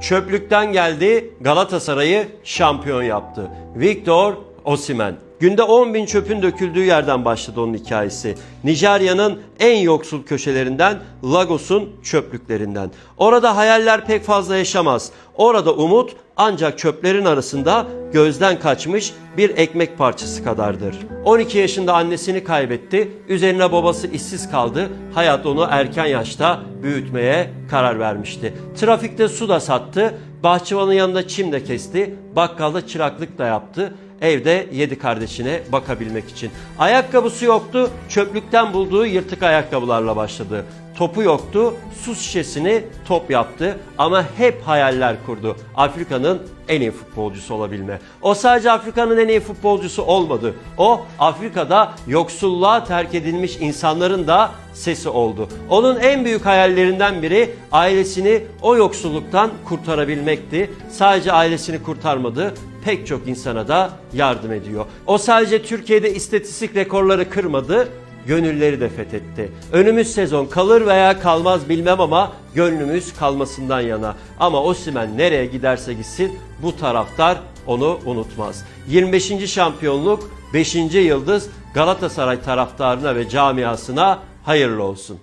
çöplükten geldi Galatasaray'ı şampiyon yaptı. Victor Osimhen. Günde 10 bin çöpün döküldüğü yerden başladı onun hikayesi. Nijerya'nın en yoksul köşelerinden Lagos'un çöplüklerinden. Orada hayaller pek fazla yaşamaz. Orada umut ancak çöplerin arasında gözden kaçmış bir ekmek parçası kadardır. 12 yaşında annesini kaybetti. Üzerine babası işsiz kaldı. Hayat onu erken yaşta büyütmeye karar vermişti. Trafikte su da sattı. Bahçıvanın yanında çim de kesti. Bakkalda çıraklık da yaptı evde yedi kardeşine bakabilmek için. Ayakkabısı yoktu, çöplükten bulduğu yırtık ayakkabılarla başladı. Topu yoktu, su şişesini top yaptı ama hep hayaller kurdu. Afrika'nın en iyi futbolcusu olabilme. O sadece Afrika'nın en iyi futbolcusu olmadı. O Afrika'da yoksulluğa terk edilmiş insanların da sesi oldu. Onun en büyük hayallerinden biri ailesini o yoksulluktan kurtarabilmekti. Sadece ailesini kurtarmadı, pek çok insana da yardım ediyor. O sadece Türkiye'de istatistik rekorları kırmadı, gönülleri de fethetti. Önümüz sezon kalır veya kalmaz bilmem ama gönlümüz kalmasından yana. Ama Osimhen nereye giderse gitsin bu taraftar onu unutmaz. 25. şampiyonluk 5. yıldız Galatasaray taraftarına ve camiasına hayırlı olsun.